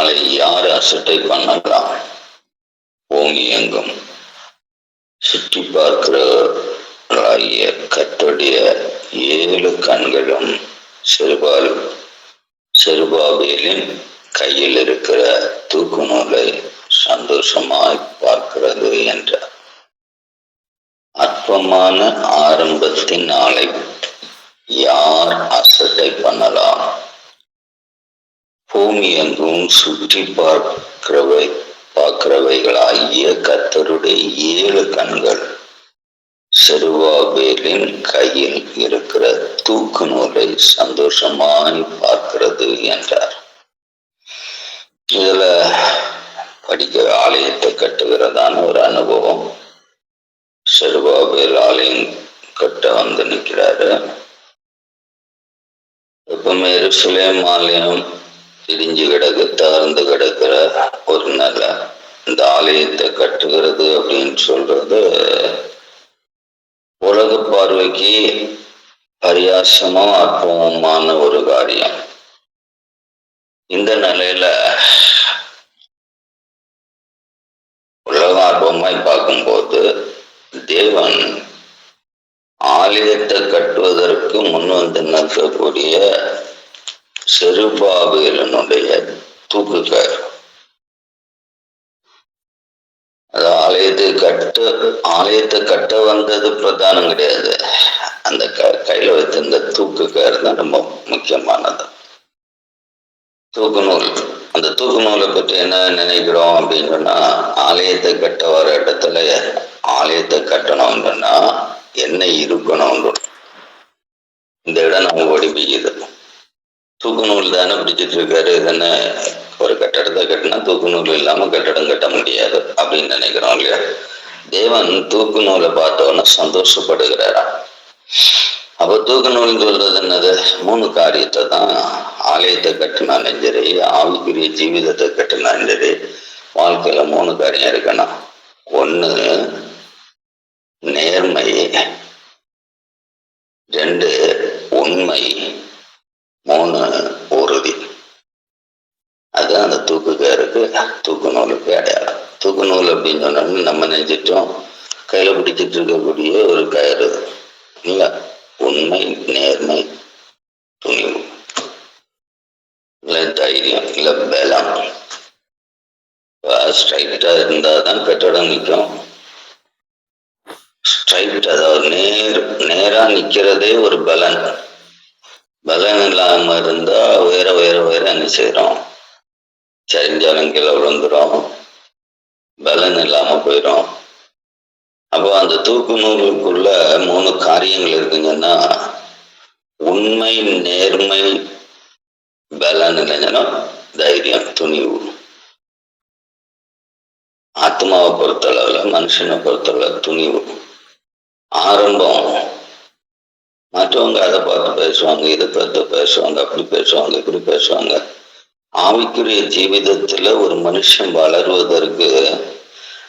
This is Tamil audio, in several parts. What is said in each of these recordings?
நாளை யார் அசட்டை பண்ணலாம் ஓங்கி எங்கும். சுற்றி பார்க்கிறவர்களாகிய கட்டுடைய ஏழு கண்களும் செருபாலும் செருபாபேலின் கையில் இருக்கிற தூக்கு நூலை சந்தோஷமாய் பார்க்கிறது என்றார். அற்பமான ஆரம்பத்தின் நாளை யார் அசட்டை பண்ணலாம்? பூமி எங்கும் சுற்றி பார்க்கிறவை பார்க்கிறவைகளாகிய கத்தருடைய ஏழு கண்கள். செருவாபேலின் கையில் இருக்கிற தூக்கு நூலை சந்தோஷமாய் பார்க்கிறது என்றார். இதுல படிக்கிற ஆலயத்தை கட்டுகிறதான ஒரு அனுபவம். செருவாபேல் ஆலயம் கட்ட வந்து நிற்கிறாரு. எப்பவுமே எருசலேம் ஆலயம் இடிஞ்சு கிடக்கு தாழ்ந்து கிடக்கிற ஒரு நில. இந்த ஆலயத்தை கட்டுகிறது அப்படின்னு சொல்றது உலக பார்வைக்கு பரியாசமும் அற்புதமான ஒரு காரியம். இந்த நிலையில உலக ஆர்வமாய் பார்க்கும்போது தேவன் ஆலயத்தை கட்டுவதற்கு முன் வந்து நிற்கக்கூடிய செருபாபேலனுடைய தூக்குக்கார். அது ஆலயத்தை கட்ட ஆலயத்தை கட்ட வந்தது பிரதானம் கிடையாது. அந்த க கையில வைத்திருந்த தூக்குக்கார் தான் ரொம்ப முக்கியமானது. தூக்கு நூல். அந்த தூக்கு நூலை பற்றி என்ன நினைக்கிறோம் அப்படின்னு சொன்னா ஆலயத்தை கட்ட வர இடத்துல ஆலயத்தை கட்டணும்னா என்ன இருக்கணும்னு. இந்த இடம் நம்ம படிப்பிக்குது தூக்கு நூல் தானே பிடிச்சிட்டு இருக்காரு என்ன ஒரு கட்டடத்தை கட்டினா தூக்கு நூல் இல்லாம கட்டடம் கட்ட முடியாது அப்படின்னு நினைக்கிறோம் இல்லையா? தேவன் தூக்கு நூலை பார்த்தோன்னா சந்தோஷப்படுகிறாரா? அப்ப தூக்கு நூல் சொல்றது என்னது? மூணு காரியத்தை தான். ஆலயத்தை கட்டினாலும் சரி ஆவிக்குரிய ஜீவிதத்தை கட்டினாலும் சரி வாழ்க்கையில மூணு காரியம் இருக்கணும். ஒன்று நேர்மை ரெண்டு உண்மை மூணு உறுதி அது அந்த தூக்குக்காருக்கு தூக்கு நூலுக்கு அடையாளம் தூக்கு நூல் நம்ம நினைச்சிட்டோம். கையில பிடிச்சிட்டு இருக்கக்கூடிய ஒரு கயிறு. இல்ல உண்மை நேர்மை துணிவு. இல்ல தைரியம் இல்ல பலம். ஸ்ட்ரைட்டா இருந்தாதான் கட்டடம் நிற்கும் ஸ்ட்ரைட் அதாவது நேர் நேரா நிக்கிறதே ஒரு பலன். பலன் இல்லாம இருந்தா உயர உயர உயர என்ன செய்யறோம் சரிஞ்சாலும் கீழே விழுந்துரும் பலன் இல்லாம போயிடும் அப்போ அந்த தூக்கு நூலுக்குள்ள மூணு காரியங்கள் இருக்குங்கன்னா உண்மை நேர்மை பலன் இல்லைங்கன்னா தைரியம் துணிவு. ஆத்மாவை பொறுத்தளவுல மனுஷனை பொறுத்தளவுல துணிவு. ஆரம்பம். மற்றவங்க அதை பார்த்து பேசுவாங்க இதை பார்த்து பேசுவாங்க அப்படி பேசுவாங்க இப்படி பேசுவாங்க. ஆவிக்குரிய ஜீவிதத்துல ஒரு மனுஷன் வளருவதற்கு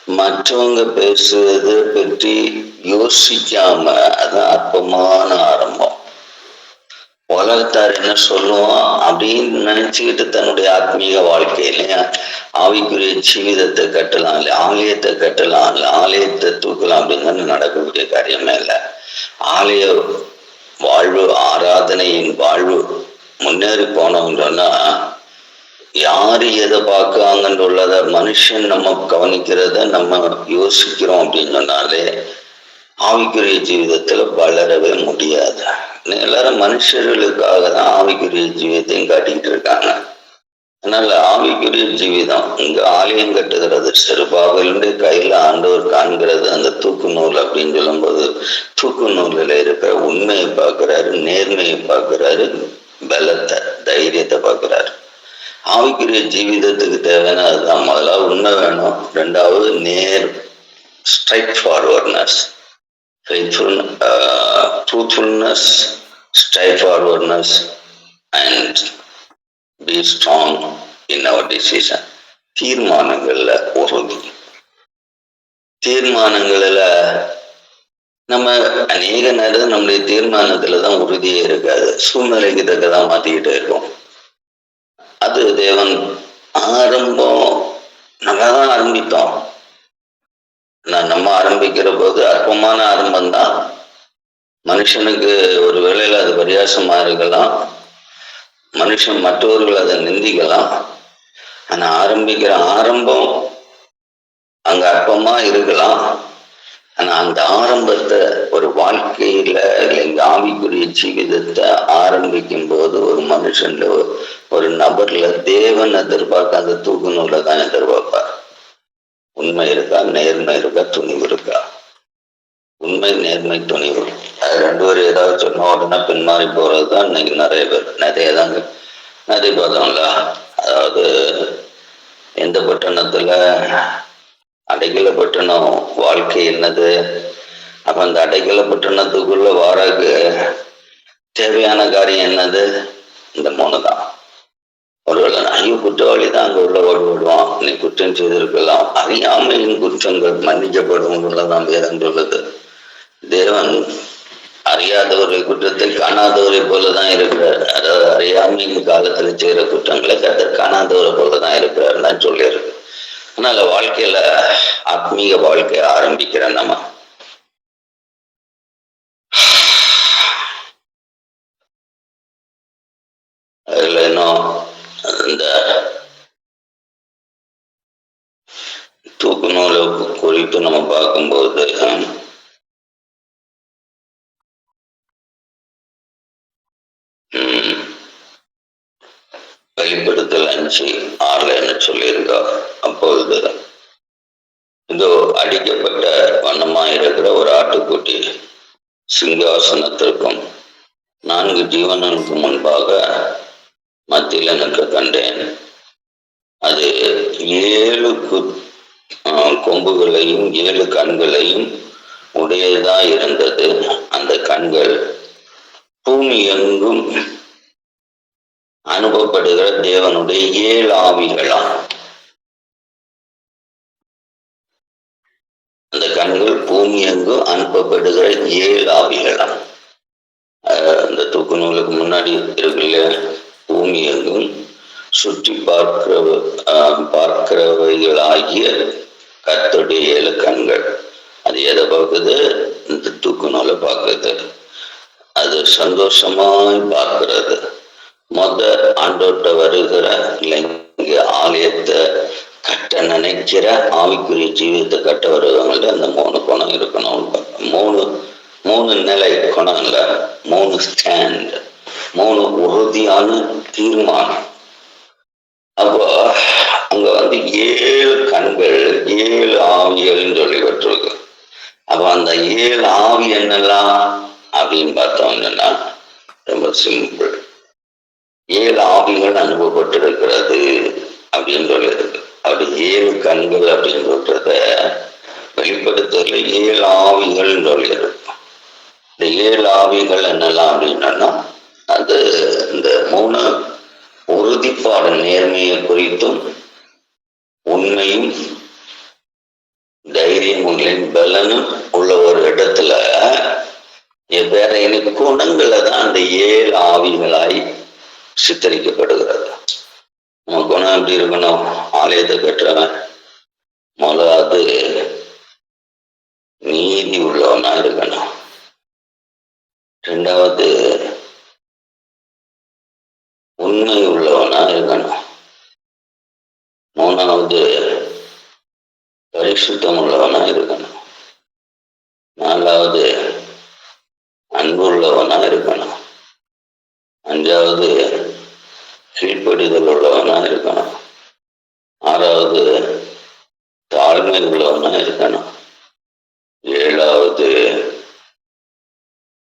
மற்றவங்க பேசுவதை பற்றி யோசிக்காம அதான் அற்பமான ஆரம்பம். உலகத்தார் என்ன சொல்லுவோம் அப்படின்னு நினைச்சுக்கிட்டு தன்னுடைய ஆத்மீக வாழ்க்கையிலையா ஆவிக்குரிய ஜீவிதத்தை கட்டலாம் இல்லை ஆலயத்தை கட்டலாம் இல்லை ஆலயத்தை தூக்கலாம் அப்படின்னு நடக்கக்கூடிய காரியமே இல்லை. ஆலய வாழ்வு ஆராதனையின் வாழ்வு முன்னேறி போனோம்னு சொன்னா யாரு எதை பார்க்காங்கன்னு உள்ளத மனுஷன் நம்ம கவனிக்கிறத நம்ம யோசிக்கிறோம் அப்படின்னு சொன்னாலே ஆவிக்குரிய ஜீவிதத்துல வளரவே முடியாது. எல்லாரும் மனுஷர்களுக்காக தான் ஆவிக்குரிய ஜீவிதத்தையும் காட்டிக்கிட்டு இருக்காங்க. அதனால ஆவிக்குரிய ஜீவிதம் இங்க ஆலயம் கட்டுகிறது சிறுபாவிலுடைய கையில ஆண்டவர் காண்கிறது அந்த தூக்கு நூல் அப்படின்னு சொல்லும்போது தூக்கு நூலில் இருக்கிற உண்மையை பார்க்கிறாரு நேர்மையை பார்க்கிறாரு பலத்தை தைரியத்தை பார்க்கிறாரு. ஆவிக்குரிய ஜீவிதத்துக்கு தேவையான அதுதான். முதலாவது உண்மை வேணும். ரெண்டாவது நேர் straightforwardness faithful truthfulness straightforwardness and be strong in our decision தீர்மானங்களில் உறுதி தீர்மானங்களில் நம்ம அநேக நேரம் நம்முடைய தீர்மானத்தில் தான் உறுதியே இருக்காது. சூழ்நிலைக்கு தக்க தான் மாற்றிக்கிட்டே இருக்கோம். அது தேவன் ஆரம்பம் நல்லா தான் ஆரம்பித்தோம். நான் நம்ம ஆரம்பிக்கிற போது அற்பமான ஆரம்பம் தான். மனுஷனுக்கு ஒரு வேளையில அது பரியாசமா இருக்கலாம். மனுஷன் மற்றவர்கள் அதை நிந்திக்கலாம். ஆனா ஆரம்பிக்கிற ஆரம்பம் அங்க அற்பமா இருக்கலாம். ஆனா அந்த ஆரம்பத்தை ஒரு வாழ்க்கையில இல்லைங்க ஆவிக்குரிய ஜீவிதத்தை ஆரம்பிக்கும் போது ஒரு மனுஷன்ல ஒரு நபர்ல தேவன் எதிர்பார்க்க அந்த தூக்கு நூலை தான் எதிர்பார்ப்பார். உண்மை இருக்கா? நேர்மை இருக்கா? துணிவு இருக்கா? உண்மை நேர்மை துணிவு. அது ரெண்டு பேரும் ஏதாவது சொன்ன உடனே பின்மாறி போறது தான் இன்னைக்கு நிறைய பேர். நிறைய தாங்க. நிறைய பார்த்தோம்ல அதாவது எந்த பட்டணத்துல அடைக்கல பட்டணம் வாழ்க்கை என்னது? அப்ப அந்த அடைக்கல பட்டணத்துக்குள்ள வாராக்கு தேவையான காரியம் என்னது? இந்த மூணு தான் ஒருவேளை ஐயோ குற்றவாளி தான் அங்க உள்ள ஓடி நீ குற்றம் செய்திருக்கலாம். அறியாமையின் குற்றங்கள் மன்னிக்கப்படும் உள்ளதான் வேதம் சொல்லுது. தேவன் அறியாதவர்கள் குற்றத்தை காணாதவரை போலதான் இருக்கிறார். அதாவது அறியாமையின் காலத்துல செய்யற குற்றங்களை கத்தர் காணாதவரை போலதான் இருக்கிறார். தான் சொல்லியிருக்கு அதனால வாழ்க்கையில ஆத்மீக வாழ்க்கைய ஆரம்பிக்கிற நம்ம. அதுல இன்னும் இந்த தூக்கு நூலை குறித்து நம்ம பார்க்கும்போது வெளிப்படுத்தல் அஞ்சு. சொல்லியிருக்கா அப்பொழுது இதோ அடிக்கப்பட்ட வண்ணமா இருக்கிற ஒரு ஆட்டுக்குட்டி சிங்காசனத்திற்கும் நான்கு ஜீவனனுக்கு முன்பாக மத்தியில் எனக்கு கண்டேன். அது ஏழு கு- கொம்புகளையும் ஏழு கண்களையும் உடையதா இருந்தது அந்த கண்கள் பூமி எங்கும் அனுப்பப்படுகிற தேவனுடைய ஏழு ஆவிகளாம். அந்த கண்கள் பூமி எங்கும் அனுப்பப்படுகிற ஏழு ஆவிகளாம். அந்த தூக்கு நூலுக்கு முன்னாடி இருக்குல்ல பூமி எங்கும் சுற்றி பார்க்கிற ஆஹ் பார்க்கிறவைகளாகிய கத்துடைய ஏழு கண்கள். அது எதை பார்க்குது? இந்த தூக்கு நூலை பார்க்குது. அது சந்தோஷமாய் பார்க்கிறது. மொத ஆண்டோட்ட வருகிற இல்லைங்க ஆலயத்தை கட்ட நினைக்கிற ஆவிக்குரிய ஜீவிதத்தை கட்ட வருவவங்கள்ட்ட அந்த மூணு குணம் இருக்கணும். மூணு மூணு நிலை குணம் இல்ல. மூணு ஸ்டாண்ட் மூணு உறுதியான தீர்மானம். அப்போ அங்க வந்து ஏழு கண்கள் ஏழு ஆவியல்னு சொல்லி பெற்றிருக்கு அப்ப அந்த ஏழு ஆவி என்னெல்லாம்? அப்படின்னு பார்த்தோம்னா ரொம்ப சிம்பிள் ஏழு ஆவிகள் அனுபவப்பட்டிருக்கிறது அப்படின்னு சொல்லியிருக்கு. அப்படி ஏழு கண்கள் அப்படின்னு சொல்றத வெளிப்படுத்தல ஏழு ஆவிகள் சொல்லியிருக்கு. இந்த ஏழு ஆவிகள் என்னெல்லாம் அப்படின்னா அது இந்த மூணு உறுதிப்பாடு நேர்மையை குறித்தும் உண்மையும் தைரியம் உங்களின் பலனும் உள்ள ஒரு இடத்துல வேற எனக்கு குணங்களை தான் அந்த ஏழு ஆவிகளாய் சித்தரிக்கப்படுகிறது. நம்ம குணம் எப்படி இருக்கணும்? ஆலயத்தை கட்டுறவன். முதலாவது நீதி உள்ளவனா இருக்கணும். ரெண்டாவது உண்மை உள்ளவனா இருக்கணும் மூணாவது பரிசுத்தம் உள்ளவனா இருக்கணும் நாலாவது அன்புள்ளவனா இருக்கணும் அஞ்சாவது கீழ்ப்படிதல் உள்ளவனா இருக்கணும் ஆறாவது தாழ்மை உள்ளவனா இருக்கணும் ஏழாவது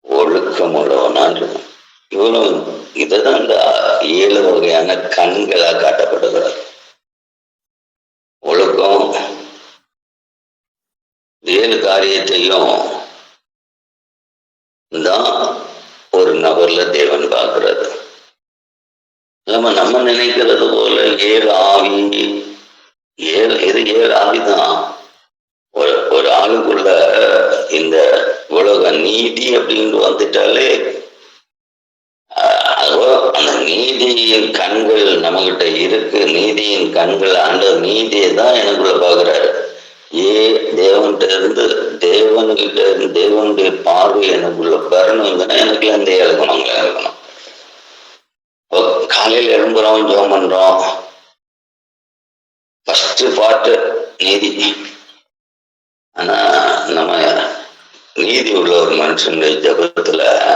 ஒழுக்கம் உள்ளவனா இருக்கணும் இவ்வளவு இதுதான் இந்த ஏழு வகையான கண்களா காட்டப்படுகிறது ஒழுக்கம் ஏழு காரியத்தையும் தான் ஒரு நபர்ல தேவன் பார்க்கிறது நம்ம நம்ம நினைக்கிறது போல ஏழு ஆவி ஏழு இது ஏழு ஆவிதான் ஒரு ஒரு ஆளுக்குள்ள இந்த உலக நீதி அப்படின்னு வந்துட்டாலே அந்த நீதியின் கண்கள் நம்மகிட்ட இருக்கு. நீதியின் கண்கள் ஆண்டு நீதியை தான் எனக்குள்ள பாக்குறாரு ஏ தேவன்கிட்ட இருந்து தேவன்கிட்ட இருந்து தேவனுடைய பார்வை எனக்குள்ள பெறணுங்கன்னா எனக்கு அந்த இழக்கணுங்களா இருக்கணும். இப்போ காலையில எழும்புறோம் ஜோம் பண்றோம். ஃபர்ஸ்ட் பார்ட்டு நீதி. ஆனா நம்ம நீதி உள்ள ஒரு மனுஷனுடைய ஜபத்துல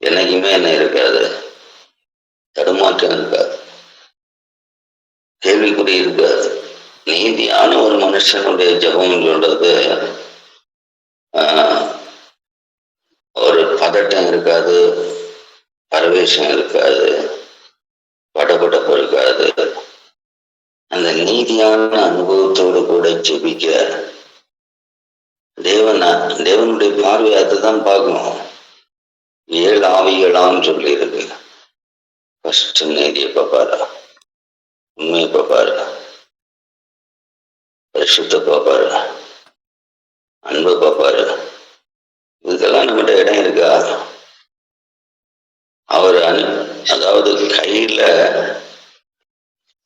என்னைக்குமே என்ன இருக்காது. தடுமாற்றம் இருக்காது. கேள்விக்குறி இருக்காது. நீதியான ஒரு மனுஷனுடைய ஜபம் சொல்றது ஆஹ், ஒரு பதட்டம் இருக்காது பரவேஷம் இருக்காது படபடப்பு இருக்காது. அந்த நீதியான அனுபவத்தோடு கூட ஜெபிக்க தேவனா தேவனுடைய பார்வை அதுதான் பார்க்கணும். ஏழு ஆவிகளாம் சொல்லி இருக்கு ஃபர்ஸ்ட் நீதியை பார்ப்பாரா உண்மையை பார்ப்பாரா பரிசுத்த பார்ப்பாரு அன்பு பார்ப்பாரு இதுக்கெல்லாம் நம்மகிட்ட இடம் இருக்கா? அவர் அதாவது கையில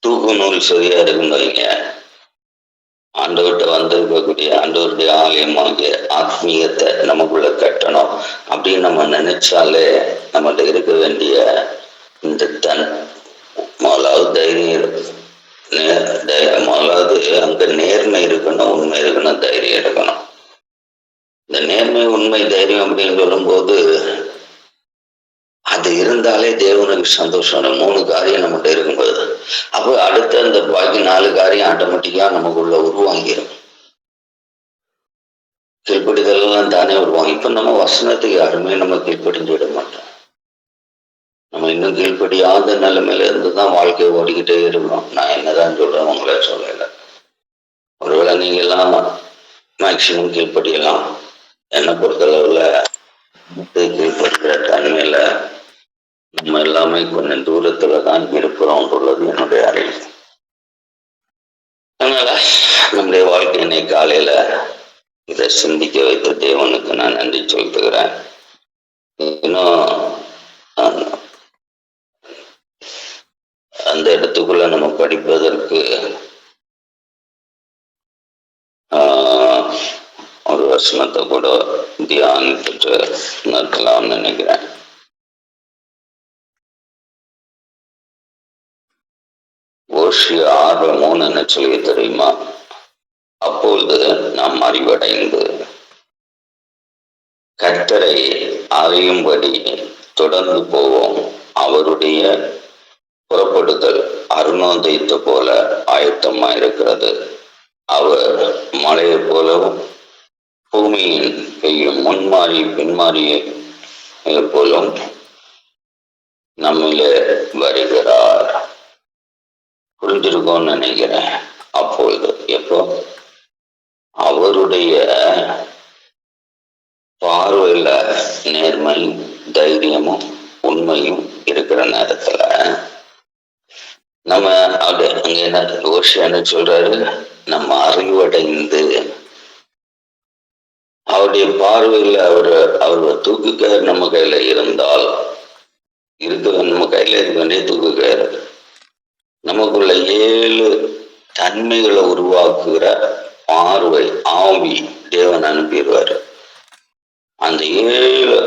தூக்கு நூல் சரியா இருக்குன்னு வைங்க. ஆண்டவர்கிட்ட வந்திருக்கக்கூடிய ஆண்டவருடைய ஆலயமாகிய ஆத்மீயத்தை நமக்குள்ள கட்டணும் அப்படின்னு நம்ம நினைச்சாலே நம்மகிட்ட இருக்க வேண்டிய இந்த தன் முதலாவது தைரியம் இருக்கு. நே- முதலாவது அங்க நேர்மை இருக்கணும் உண்மை இருக்கணும் தைரியம் இருக்கணும் இந்த நேர்மை உண்மை தைரியம் அப்படின்னு சொல்லும்போது அது இருந்தாலே தேவனுக்கு சந்தோஷம். மூணு காரியம் நம்மகிட்ட இருக்கும்போது. அப்போ அடுத்த அந்த பாக்கி நாலு காரியம் ஆட்டோமேட்டிக்கா நமக்குள்ள உருவாங்கிடும் கீழ்ப்படிதெல்லாம் தானே உருவாங்க இப்ப நம்ம வசனத்துக்கு யாருமே நம்ம கீழ்ப்படிஞ்சு விட மாட்டோம். நம்ம இன்னும் கீழ்படியாத நிலைமையில இருந்து தான் வாழ்க்கையை ஓடிக்கிட்டே இருக்கிறோம். நான் என்னதான் சொல்றேன் உங்களே சொல்லல. ஒருவேளை நீங்க எல்லாம் மேக்சிமம் கீழ்படியலாம் என்னை பொறுத்தளவுல கீழ்படுகிற தன்மையில நம்ம எல்லாமே கொஞ்சம் தூரத்துல தான் இருக்கிறோம்ன்றது என்னுடைய அறிவு. அதனால நம்முடைய வாழ்க்கையினை காலையில இதை சிந்திக்க வைத்த தேவனுக்கு நான் நன்றி சொல்லுகிறேன் இன்னும் அந்த- அந்த நம்ம படிப்பதற்கு ஒரு வசனத்தை கூட தியானித்துட்டு நிறுத்தலாம்னு நினைக்கிறேன். ஓஷிய ஆறு மூணு என்ன சொல்லி தெரியுமா? அப்பொழுது நாம் அறிவடைந்து கத்தரை அறியும்படி தொடர்ந்து போவோம். அவருடைய புறப்படுதல் அருணோதயத்தை போல ஆயத்தமா இருக்கிறது. அவர் மலையை போலவும் பூமியின் பெய்யும் முன்மாறி பின்மாறிய போலும் நம்மிலே வருகிறார். புரிஞ்சிருக்கோம்னு நினைக்கிறேன். அப்பொழுது எப்போ? அவருடைய பார்வையில நேர்மையும் தைரியமும் உண்மையும் இருக்கிற நேரத்துல நம்ம அது அங்க என்ன ஓஷி என்ன சொல்றாரு? நம்ம அறிவடைந்து அவருடைய பார்வையில் அவர் அவர் தூக்கு நம்ம கையில இருந்தால் இருக்க நம்ம கையில இருக்க வேண்டிய தூக்கு நமக்குள்ள ஏழு தன்மைகளை உருவாக்குகிற பார்வை ஆவி தேவன் அனுப்பிடுவாரு. அந்த ஏழு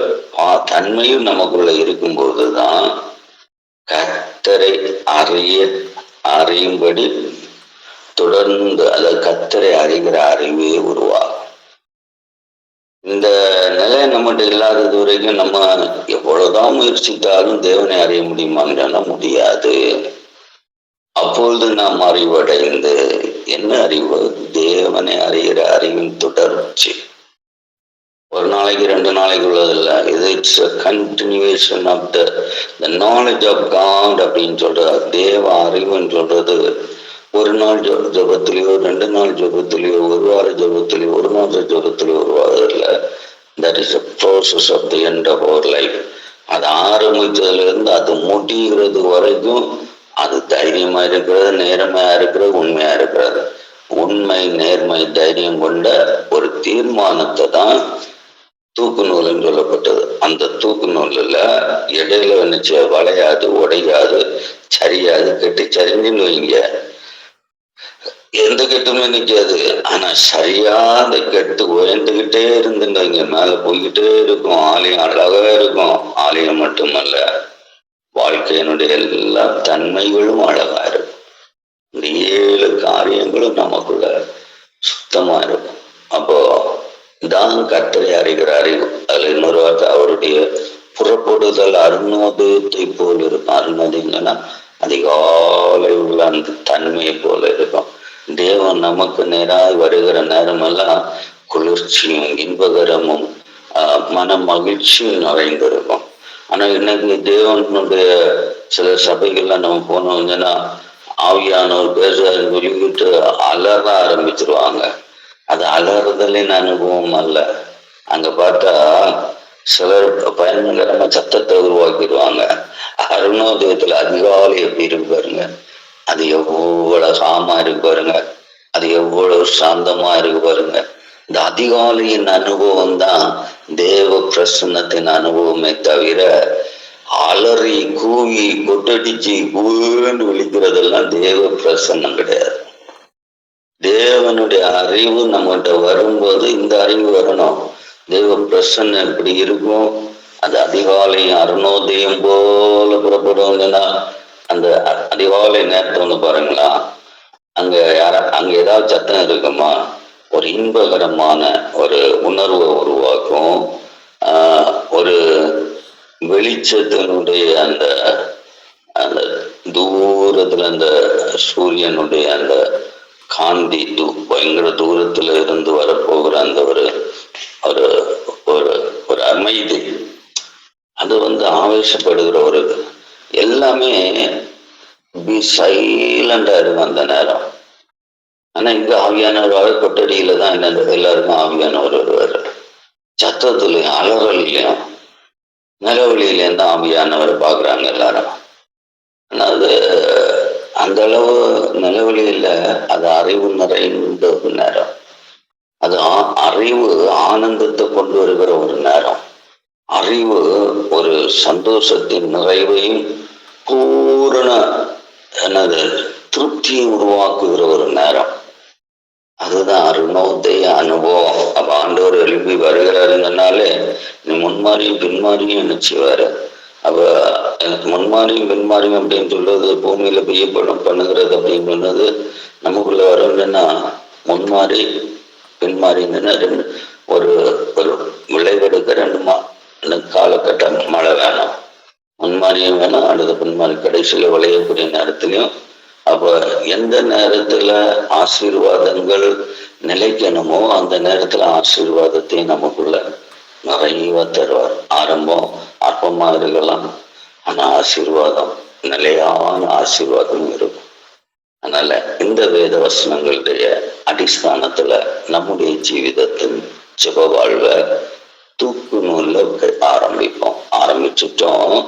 தன்மையும் நமக்குள்ள இருக்கும்போது தான் கத்தரை அறிய அறியும்படி தொடர்ந்து அதை கத்தரை அறிகிற அறிவே உருவாகும். இந்த நிலை நம்மகிட்ட இல்லாதது வரைக்கும் நம்ம எவ்வளவுதான் முயற்சித்தாலும் தேவனை அறிய முடியுமான்னு முடியாது. அப்பொழுது நாம் அறிவடைந்து என்ன அறிவு? தேவனை அறிகிற அறிவின் தொடர்ச்சி. ஒரு நாளைக்கு ரெண்டு நாளைக்கு உள்ளதில்லை. இது it's a continuation of the the knowledge of God அப்படின்னு சொல்ற தேவ அறிவுன்னு சொல்றது. ஒரு நாள் ஜபத்திலேயோ ரெண்டு நாள் ஜபத்திலேயோ ஒரு வார ஜபத்திலேயோ ஒரு மாத ஜெபத்திலேயோ உருவாகிறதில்ல that is a process of the end of our life அது ஆரம்பித்ததுலேருந்து அது முடிகிறது வரைக்கும் அது தைரியமாக இருக்கிறது நேர்மையாக இருக்கிறது உண்மையாக இருக்கிறது. உண்மை நேர்மை தைரியம் கொண்ட ஒரு தீர்மானத்தை தான் தூக்கு நூல்னு சொல்லப்பட்டது. அந்த தூக்கு நூலில் இடையில வந்துச்சு வளையாது உடையாது சரியாது கெட்டு சரிஞ்சுன்னு வைங்க. எந்த கெட்டுமே நிற்காது ஆனா சரியாத கெட்டு உயர்ந்துகிட்டே இருந்துன்னு வைங்க. மேல போய்கிட்டே இருக்கும். ஆலயம் அழகா இருக்கும். ஆலயம் மட்டுமல்ல வாழ்க்கையினுடைய எல்லா தன்மைகளும் அழகா இருக்கும். இந்த ஏழு காரியங்களும் நமக்குள்ள சுத்தமா இருக்கும். அப்போ தான் கர்த்தரை அறிகிற அறிவு அதுல இன்னொரு வார்த்தை அவருடைய புறப்படுதல் அருணோதயத்தை போல் இருக்கும். அருணோதயம்னா அதிகாலை உள்ள அந்த தன்மையை போல இருக்கும். தேவன் நமக்கு நேராக வருகிற நேரமெல்லாம் குளிர்ச்சியும் இன்பகரமும் மன மகிழ்ச்சியும் நிறைந்திருக்கும். ஆனா இன்னைக்கு தேவனுடைய சில சபைகள்ல நம்ம போனோம்னா ஆவியானவர் பேச வெளியிட்டு அலற ஆரம்பிச்சிருவாங்க. அது அலறுதலின் அனுபவம் அல்ல. அங்க பார்த்தா சிலர் பயங்கரமா சத்தத்தை உருவாக்கிடுவாங்க. அருணோதயத்துல அதிகாலை எப்படி இருக்கு பாருங்க. அது எவ்வளவு சாமா இருக்கு பாருங்க. அது எவ்வளவு சாந்தமா இருக்கு பாருங்க. இந்த அதிகாலையின் அனுபவம் தான் தேவ பிரசன்னத்தின் அனுபவமே தவிர அலறி கூவி கொட்டடிச்சு கூன்னு விழிக்கிறதெல்லாம் தேவ பிரசன்னம் கிடையாது. தேவனுடைய அறிவு நம்மகிட்ட வரும்போது இந்த அறிவு வரணும். தேவ பிரசன்னம் எப்படி இருக்கும்? அது அதிகாலையும் அருணோதயம் போல புறப்படுவதுன்னா அந்த அதிகாலை நேரத்தை வந்து பாருங்களா அங்க யார அங்க ஏதாவது சத்தம் இருக்குமா ஒரு இன்பகரமான ஒரு உணர்வை உருவாக்கும். ஒரு வெளிச்சத்தினுடைய அந்த அந்த தூரத்துல அந்த சூரியனுடைய அந்த காந்தி தூ பயங்கர தூரத்துல இருந்து வரப்போகிற அந்த ஒரு ஒரு ஒரு ஒரு அமைதி. அது வந்து ஆவேசப்படுகிற ஒரு இது. எல்லாமே பி சைலண்டா இருக்கும் அந்த நேரம். ஆனா இங்க ஆவியானவர் கொட்டடியில தான் என்ன எல்லாருக்கும் ஆவியானவர் வருவார் சத்தத்துலயும் அலறலையும் நிலவழியிலையும் தான் ஆவியானவர் பாக்குறாங்க எல்லாரும். ஆனா அது அந்த அளவு நிலவழியில அது அறிவு நிறைந்த ஒரு நேரம். அது ஆ- அறிவு ஆனந்தத்தை கொண்டு வருகிற ஒரு நேரம். அறிவு ஒரு சந்தோஷத்தின் நிறைவையும் பூரண எனது திருப்தியை உருவாக்குகிற ஒரு நேரம். அதுதான் அருணோதய அனுபவம். அப்ப ஆண்டவர் எழுப்பி வருகிறாருங்கனாலே நீ முன்மாறியும் பின்மாறியும் நினைச்சுவாரு அப்போ எனக்கு முன்மாறியும் பின்மாறியும் அப்படின்னு சொல்றது பூமியில பெய்யப்படும் பண்ணுகிறது அப்படின்னு சொன்னது நமக்குள்ள வரணும்னா முன்மாறி பின்மாறிங்கன்னா ரெண்டு ஒரு ஒரு விளைவெடுக்க ரெண்டு மா காலகட்டம் மழை வேணும். முன்மாறியும் வேணும் அடுத்த பின்மாறி கடைசியில விளையக்கூடிய நேரத்திலையும். அப்ப எந்த நேரத்துல ஆசீர்வாதங்கள் நிலைக்கணுமோ அந்த நேரத்துல ஆசீர்வாதத்தையும் நமக்குள்ள நிறைய தருவார். ஆரம்பம் அற்பமா இருக்கலாம். ஆனா ஆசீர்வாதம் நிலையான ஆசீர்வாதம் இருக்கும். அதனால இந்த வேத வசனங்களுடைய அடிஸ்தானத்துல நம்முடைய ஜீவிதத்தின் சுப வாழ்வை தூக்கு நூல்ல ஆரம்பிப்போம். ஆரம்பிச்சுட்டோம்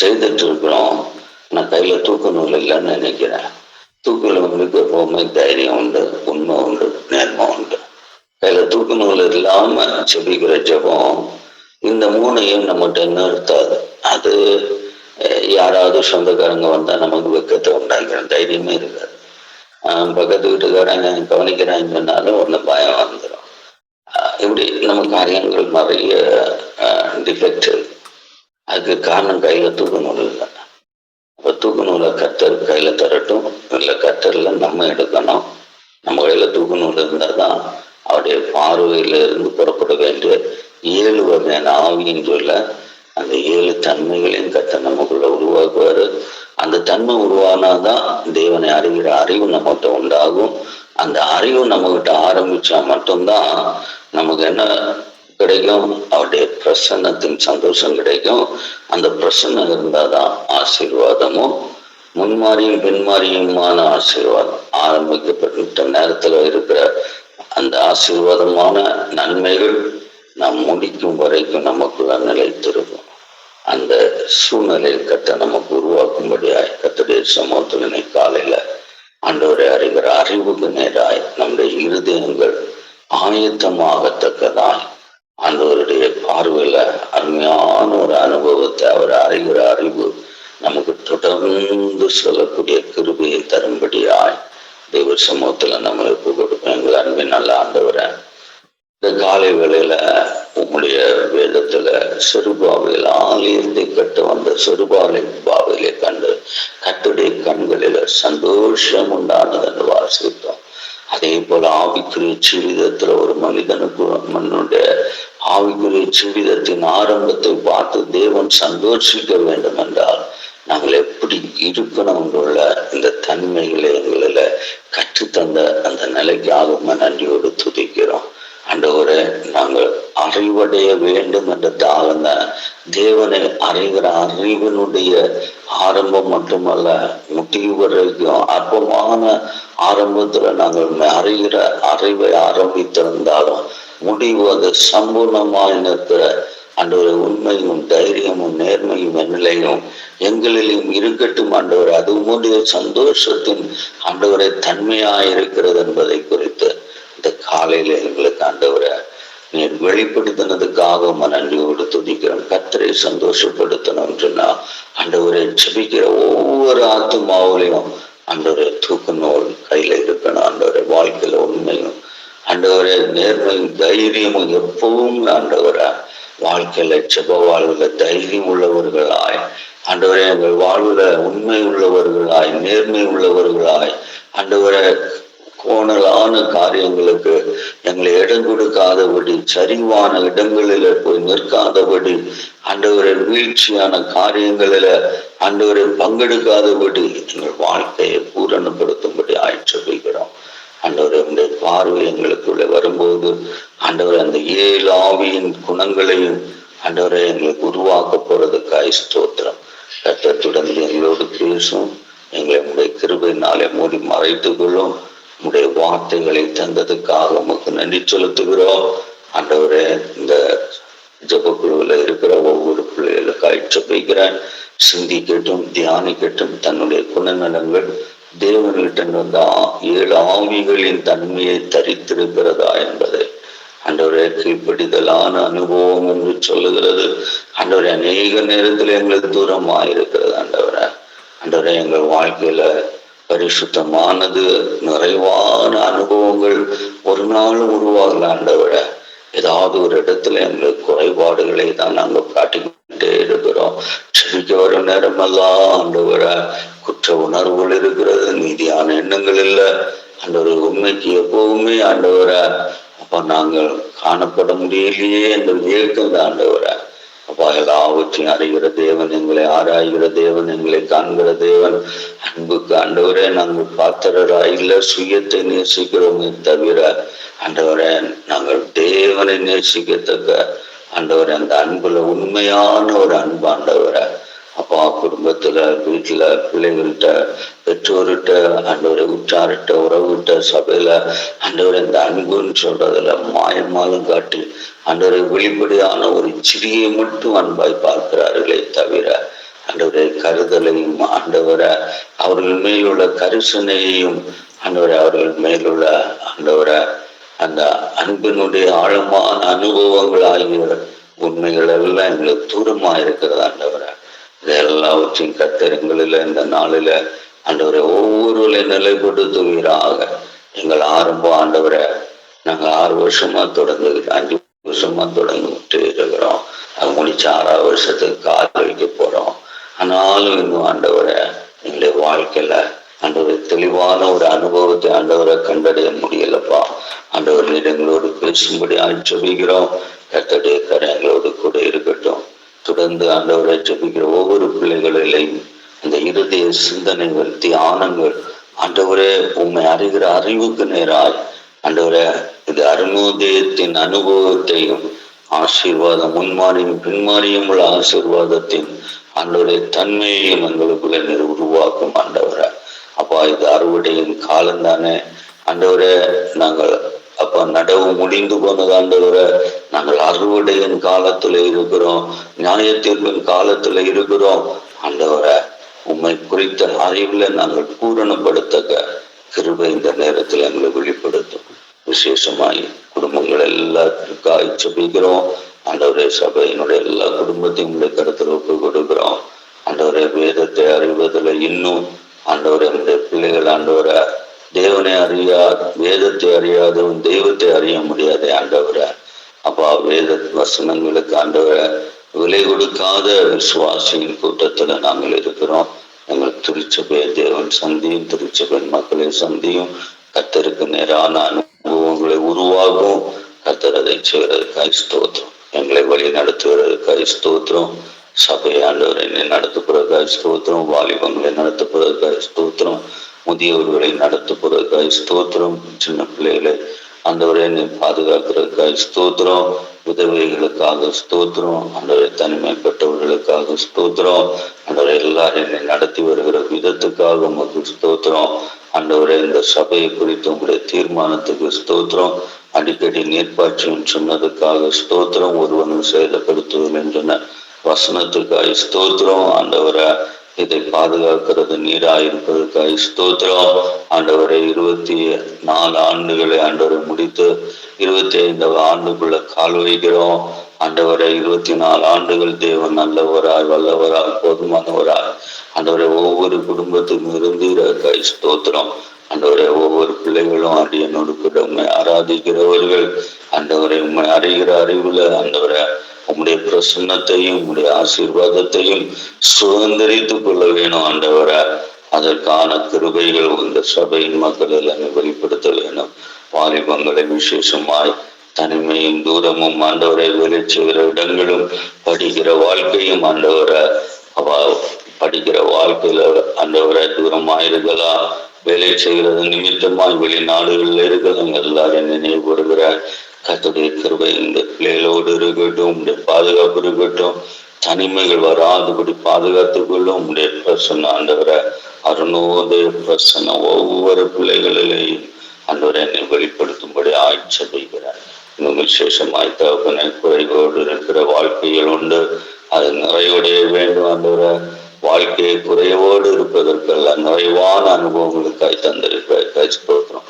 செய்துட்டு இருக்கிறோம் நான் கையில தூக்கு நூல் இல்லைன்னு நினைக்கிறேன். தூக்கில் உங்களுக்கு எப்பவுமே தைரியம் உண்டு உண்மை உண்டு நேர்மை உண்டு. கையில தூக்கு நூல் இல்லாம செபிக்கிற ஜபம் இந்த மூணையும் நம்மகிட்ட நிறுத்தாது. அது யாராவது சொந்தக்காரங்க வந்தா நமக்கு வெக்கத்தை உண்டாக்கிற தைரியமே இருக்காது. பக்கத்து வீட்டுக்காரங்க கவனிக்கிறான்னு சொன்னாலும் ஒண்ணு பயம் வந்துடும் இப்படி நம்ம காரியங்கள் நிறைய டிஃபெக்ட் இருக்கு. அதுக்கு காரணம் கையில தூக்கு நூல் இல்லை. அப்ப தூக்கு நூலை கத்தர் கையில தரட்டும் இல்லை கத்தர்ல நம்ம எடுக்கணும். நம்ம கையில தூக்கு நூல் இருந்தால் தான் அவருடைய பார்வையிலிருந்து புறப்பட வேண்டிய ஏழு வகையான ஆவியின் சொல்ல அந்த ஏழு தன்மைகளையும் கத்த நமக்குள்ள உருவாக்குவாரு. அந்த தன்மை உருவானாதான் தேவனை அறிகிற அறிவு நம்மகிட்ட உண்டாகும். அந்த அறிவு நம்மகிட்ட ஆரம்பிச்சா மட்டும்தான் நமக்கு என்ன கிடைக்கும்? அவருடைய பிரசன்னத்தின் சந்தோஷம் கிடைக்கும். அந்த பிரசன்னம் இருந்தாதான் ஆசீர்வாதமும் முன்மாறியும் பின்மாறியுமான ஆசீர்வாதம் ஆரம்பிக்கப்பட்ட நேரத்துல இருக்கிற ஆசீர்வாதமான நன்மைகள் நாம் முடிக்கும் வரைக்கும் நமக்குள்ள நிலைத்திருக்கும். அந்த சூழ்நிலையில் கத்த நமக்கு உருவாக்கும்படியாய் கத்துடைய சமூகத்தினை காலையில ஆண்டவரை அறிகிற அறிவுக்கு நேராய் நம்முடைய இருதயங்கள் ஆயத்தமாகத்தக்கதாய் ஆண்டவருடைய பார்வையில அருமையான ஒரு அனுபவத்தை அவர் அறிகிற அறிவு நமக்கு தொடர்ந்து சொல்லக்கூடிய கிருபையை தரும்படியாய் தேவர் சமூகத்துல நம்மளுக்கு கொடுப்போம் எங்கள் அன்பின் நல்ல ஆண்டவரை இந்த காலை வேளையில உம்முடைய வேதத்துல சிறுபாவையில் ஆலயத்தை கட்டு வந்த சிறுபாவை பாவையிலே கண்டு கட்டுடைய கண்களில சந்தோஷம் உண்டானது என்று வாசித்தோம். அதே போல ஆவிக்குரிய ஜீவிதத்துல ஒரு மனிதனுக்கு மண்ணுடைய ஆவிக்குரிய ஜீவிதத்தின் ஆரம்பத்தை பார்த்து தேவன் சந்தோஷிக்க வேண்டும் என்றால் நாங்கள் எப்படி இருக்கணும் இந்த தன்மைகளை எங்களில் கற்றுத்தந்த அந்த நிலைக்காக நன்றியோடு துதிக்கிறோம். ஆண்டவரே நாங்கள் அறிவடைய வேண்டும் என்ற தாழ்ந்த தேவனை அறிகிற அறிவினுடைய ஆரம்பம் மட்டுமல்ல முடிவு வரைக்கும் அற்பமான ஆரம்பத்துல நாங்கள் அறிகிற அறிவை ஆரம்பித்திருந்தாலும் முடிவு அது சம்பூர்ணமாய் நிற்கிற ஆண்டவரை உண்மையும் தைரியமும் நேர்மையும் நிலையும் எங்களிலும் இருக்கட்டும் ஆண்டவர். அது உங்களுடைய சந்தோஷத்தின் ஆண்டவரை தன்மையாயிருக்கிறது என்பதை குறித்து இந்த காலையில எங்களுக்கு ஆண்டவரை நீர் வெளிப்படுத்தினதுக்காக நன்றியோடு துதிக்கிறோம். கத்தரை சந்தோஷப்படுத்தணும் சொன்னா ஆண்டவரை ஜபிக்கிற ஒவ்வொரு ஆத்துமாவிலையும் ஆண்டவரை தூக்க நூல் கையில இருக்கணும் ஆண்டவரை. வாழ்க்கையில உண்மையும் ஆண்டவரே நேர்மையும் தைரியமும் எப்பவும் ஆண்டவரா. வாழ்க்கையில செப வாழ்வுல தைரியம் உள்ளவர்களாய். ஆண்டவரே எங்கள் வாழ்வுல உண்மை உள்ளவர்களாய் நேர்மை உள்ளவர்களாய். ஆண்டவரே கோணலான காரியங்களுக்கு எங்களை இடம் கொடுக்காதபடி சரிவான இடங்களில போய் நிற்காதபடி ஆண்டவரை வீழ்ச்சியான காரியங்களில ஆண்டவரை பங்கெடுக்காதபடி எங்கள் வாழ்க்கையை பூரணப்படுத்தும்படி ஆய்ச்சபிக்கிறோம் ஆண்டவரை அந்த பார்வை எங்களுக்குள்ள வரும்போது அன்றவர் அந்த ஏழு ஆவியின் குணங்களையும் அன்றவரை எங்களுக்கு உருவாக்க போறதுக்காய் ஸ்தோத்திரம். கட்டத்துடன் எங்களோடு பேசும். எங்களை உங்களுடைய கிருபையினாலே மூடி மறைத்துக் கொள்ளும். உங்களுடைய வார்த்தைகளை தந்ததுக்காக உமக்கு நன்றி செலுத்துகிறோம். அன்றவரே இந்த ஜபக்குழுவில் இருக்கிற ஒவ்வொரு பிள்ளைகளுக்காய் ஜபிக்கிறேன். சிந்திக்கட்டும் தியானிக்கட்டும் தன்னுடைய குணநலங்கள் தேவன்கிட்ட வந்த ஏழு ஆவிகளின் தன்மையை தரித்திருக்கிறதா என்பதை. அன்றவரே கீழ்ப்படிதலான அனுபவம் என்று சொல்லுகிறது. அன்றவரை அநேக நேரத்தில் எங்களுக்கு தூரமாக இருக்கிறது ஆண்டவரை அன்றவரை எங்கள் வாழ்க்கையில பரிசுத்தமானது நிறைவான அனுபவங்கள் ஒரு நாளும் உருவாகல ஆண்டவரை. ஏதாவது ஒரு இடத்துல எங்களுக்கு குறைபாடுகளை தான் நாங்கள் காட்டிக்கிட்டே இருக்கிறோம் செபிக்க வர நேரமெல்லாம் ஆண்டவரை குற்ற உணர்வுகள் இருக்கிறது நீதியான எண்ணங்கள் இல்லை. ஆண்டவர் உண்மைக்கு எப்பவுமே ஆண்டவரை அப்ப நாங்கள் காணப்பட முடியலையே என்ற வியக்கம் தான் ஆண்டவரை. அப்பா எல்லாவற்றையும் அறிகிற தேவன் எங்களை ஆராய்கிற தேவன் எங்களை காண்கிற தேவன். அன்புக்கு ஆண்டவரே நாங்கள் பாத்திரரா இல்ல சுயத்தை நேசிக்கிறோமே தவிர ஆண்டவரே நாங்கள் தேவனை நேசிக்கத்தக்க ஆண்டவர் அந்த அன்புல உண்மையான ஒரு அன்பு ஆண்டவரை. அப்பா குடும்பத்துல வீட்டுல பிள்ளைகள்கிட்ட பெற்றோர்கிட்ட ஆண்டவரை உற்றார்கிட்ட உறவுகிட்ட சபையில ஆண்டவர் இந்த அன்புன்னு சொல்றதுல மாயமாலும் காட்டி ஆண்டவரை வெளிப்படையான ஒரு சிறியை மட்டும் அன்பாய் பார்க்கிறார்களே தவிர ஆண்டவரை கருதலையும் ஆண்டவரை அவர்கள் மேலுள்ள கரிசனையையும் ஆண்டவரை அவர்கள் மேலுள்ள ஆண்டவரை அந்த அன்பினுடைய ஆழமான அனுபவங்கள் ஆகிய உண்மைகள் எல்லாம் எங்களுக்கு தூரமா இருக்கிறது ஆண்டவரை. இது எல்லாவற்றையும் கத்தரங்களில் இந்த நாளில ஆண்டவரை ஒவ்வொருவரை நிலைப்படுத்துவீராக. எங்கள் ஆரம்பம் ஆண்டவரை நாங்கள் ஆறு வருஷமா தொடர்ந்து அஞ்சு வருஷமா தொடங்கிட்டு இருக்கிறோம் அது முடிச்சு ஆறாவது வருஷத்துக்கு கால் வைக்க போறோம். ஆனாலும் இன்னும் ஆண்டவரை எங்களுடைய வாழ்க்கையில ஆண்டவரை தெளிவான ஒரு அனுபவத்தை ஆண்டவரை கண்டடைய முடியலப்பா. ஆண்டவர் எங்களோடு பேசும்படி ஆட்சேபிக்கிறோம் கத்தடைய கரங்களோடு கூட இருக்கட்டும். தொடர்ந்து ஆண்டவரை ஜபிக்கிற ஒவ்வொரு பிள்ளைகளிலையும் அந்த இருதய சிந்தனைகள் தியானங்கள் ஆண்டவரே உண்மை அறிகிற அறிவுக்கு நேராய். ஆண்டவரே இது அருமோதயத்தின் அனுபவத்தையும் ஆசீர்வாதம் முன்மாறியும் பின்மாறியும் உள்ள ஆசீர்வாதத்தின் ஆண்டவரே தன்மையையும் எங்களுக்குள்ள நீர் உருவாக்கும் ஆண்டவரை. அப்பா இது அறுவடையின் காலம்தானே. ஆண்டவரே நாங்கள் அப்ப நடவு முடிந்து போனது ஆண்டவரை நாங்கள் அறுவடையின் காலத்துல இருக்கிறோம் நியாயத்தீர்ப்பின் காலத்துல இருக்கிறோம். ஆண்டவரை உண்மை குறித்த அறிவுல நாங்கள் பூரணப்படுத்தக்க கிருபை இந்த நேரத்தில் எங்களை வெளிப்படுத்தும். விசேஷமாய் குடும்பங்கள் எல்லாத்துக்காய் செபிக்கிறோம் ஆண்டவரே சபையினுடைய எல்லா குடும்பத்தையும் உடைய கருத்தில் ஒப்பு கொடுக்கிறோம். ஆண்டவரே வேதத்தை அறிவதில் இன்னும் ஆண்டவரே உடைய பிள்ளைகள் ஆண்டவரை தேவனை அறியா வேதத்தை அறியாதவன் தெய்வத்தை அறிய முடியாதே ஆண்டவரை. அப்பா வேத வசனங்களுக்கு ஆண்டவரை விலை கொடுக்காத விசுவாசியின் கூட்டத்துல நாங்கள் இருக்கிறோம். எங்கள் திருச்சபை தேவன் சந்தியும் திருச்சபை மக்களை சந்தியும் கத்தருக்கு நேரான அனுபவங்களை உருவாகும் கத்தர் அதை செய்வதற்காக ஸ்தோத்திரம். எங்களை வழி நடத்துவதற்காக ஸ்தோத்திரம். சபை ஆண்டவரை நடத்துவதற்காக ஸ்தோத்திரம். வாலிபங்களை நடத்துவதற்காக ஸ்தோத்திரம். முதியவர்களை நடத்துவதற்காக ஸ்தோத்திரம் சின்ன பிள்ளைகளை ஆண்டவரை நீ பாதுகாக்கிறதுக்காக ஸ்தோத்திரம். உதவிகளுக்காக ஸ்தோத்திரம். ஆண்டவரை தனிமைப்பட்டவர்களுக்காக ஸ்தோத்திரம். ஆண்டவரை எல்லாரும் என்னை நடத்தி வருகிற விதத்துக்காக உமக்கு ஸ்தோத்திரம். ஆண்டவரை இந்த சபையை குறித்து உங்களுடைய தீர்மானத்துக்கு ஸ்தோத்திரம். அடிக்கடி நீர்ப்பாட்சியும் சொன்னதுக்காக ஸ்தோத்திரம். ஒருவனும் சேதப்படுத்துவதில்லை சொன்ன வசனத்துக்காக ஸ்தோத்திரம். ஆண்டவரை இதை பாதுகாக்கிறது நீரா இருப்பதற்காக ஸ்தோத்திரம். ஆண்டவரை இருபத்தி நாலு ஆண்டுகளை ஆண்டவரை முடித்து இருபத்தி ஐந்து ஆண்டுக்குள்ள கால் வைக்கிறோம். ஆண்டவரை இருபத்தி நாலு ஆண்டுகள் தேவன் நல்லவராய் வல்லவராய் போதுமானவராய். ஆண்டவரை ஒவ்வொரு குடும்பத்துக்கும் இருந்து ஸ்தோத்திரம். ஆண்டவரை ஒவ்வொரு பிள்ளைகளும் அடியனோடு கூட உண்மை ஆராதிக்கிறவர்கள். ஆண்டவரை உண்மை அறிகிற அறிவுல ஆண்டவரை உம்முடைய பிரசன்னத்தையும் உம்முடைய ஆசீர்வாதத்தையும் சுதந்திரித்துக் கொள்ள வேணும் ஆண்டவரை. அதற்கான கிருபைகள் இந்த சபையின் மக்கள் எல்லாமே வெளிப்படுத்த வேணும். வாலிபங்களை விசேஷமாய் தனிமையும் தூரமும் ஆண்டவரை வேலை செய்கிற இடங்களும் படிக்கிற வாழ்க்கையும் ஆண்டவரை. அவ படிக்கிற வாழ்க்கையில ஆண்டவரை தூரமாயிருக்கலாம் வேலை செய்கிறது நிமித்தமாய் வெளிநாடுகளில் இருக்கிறவங்க எல்லாரும் நினைவு வருகிற கத்துடைய கிருபை இந்த பிள்ளைகளோடு இருக்கட்டும் உடைய பாதுகாப்பு இருக்கட்டும் தனிமைகள் வராதபடி பாதுகாத்துக் கொள்ளும் உடைய பிரசன்ன ஆண்டவரை அருணோதய பிரசன்ன ஒவ்வொரு பிள்ளைகளிலேயும் அன்றவரை என்னை வெளிப்படுத்தும்படி ஆட்சேபிக்கிறார் இன்னும் விசேஷமாய் தகப்பனை குறைவோடு இருக்கிற வாழ்க்கைகள் உண்டு. அது நிறைவடைய வேண்டும் அன்றவரை வாழ்க்கையை குறைவோடு இருப்பதற்கல்ல நிறைவான அனுபவங்களுக்காய் தந்திருக்கிறாய் ஸ்தோத்திரம்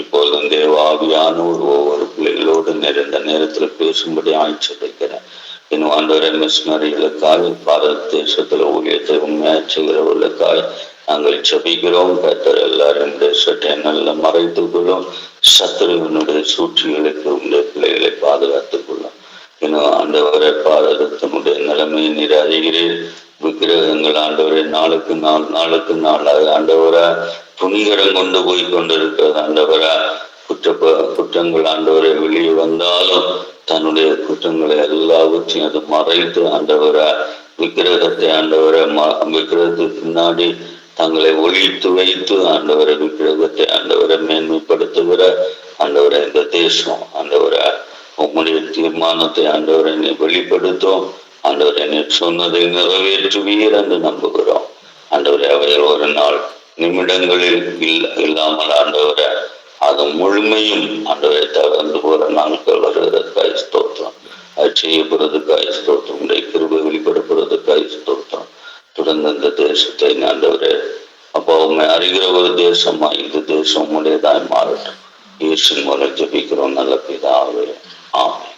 இப்பொழுதும் தேவாவியானோர் ஒவ்வொரு பிள்ளைகளோடு நிறைந்த நேரத்தில் பேசும்படி ஆட்சேபிக்கிறேன் இன்னும் ஆண்டவரை மிஷினரிகளுக்காக பாரத தேசத்தில் ஊழியத்தை உண்மையா செய்கிறவர்களுக்காக நாங்கள் செபிக்கிறோம் கத்தர் எல்லாரும் தேசத்தை நல்ல மறைத்துக் கொள்ளும். சத்துருவனுடைய சூழ்ச்சிகளுக்கு உங்களுடைய பிள்ளைகளை பாதுகாத்துக் கொள்ளும். இன்னும் ஆண்டவரை பாரதத்தினுடைய நிலைமையை நீர் அறிகிறீர். விக்கிரகங்கள் ஆண்டவரை நாளுக்கு நாள் நாளுக்கு நாள். அது ஆண்டவரா துணிகரம் கொண்டு போய் கொண்டிருக்கிறது ஆண்டவரை. குற்ற குற்றங்கள் ஆண்டவரை வெளியே வந்தாலும் தன்னுடைய குற்றங்களை எல்லாவற்றையும் அது மறைத்து ஆண்டவரை விக்கிரகத்தை ஆண்டவரை விக்கிரகத்துக்கு பின்னாடி தங்களை ஒழித்து வைத்து ஆண்டவரை விக்கிரகத்தை ஆண்டவரை மேன்மைப்படுத்துகிற ஆண்டவரை இந்த தேசம் ஆண்டவரை. உங்களுடைய தீர்மானத்தை ஆண்டவரை வெளிப்படுத்தும். ஆண்டவரை நீ சொன்னதை நிறைவேற்றுவீர் என்று நம்புகிறோம் ஆண்டவரை அவைகள் ஒரு நாள் நிமிடங்களில் இல்ல இல்லாமல் ஆண்டவரை அது முழுமையும் ஆண்டவரை தகர்ந்து போற நாட்கள் வருகிறதுக்காய் ஸ்தோத்திரம் அது செய்யப்படுறதுக்காய் ஸ்தோத்திரம் உடைய கிருபை வெளிப்படுத்துறதுக்காய் ஸ்தோத்திரம் தொடர்ந்து இந்த தேசத்தை ஆண்டவரே அப்போ உண்மை அறிகிற ஒரு தேசமா இந்த தேசம் உடையதாய் மாறட்டும் இயேசு மூலம் ஜபிக்கிறோம் நல்ல பிதாவே ஆமே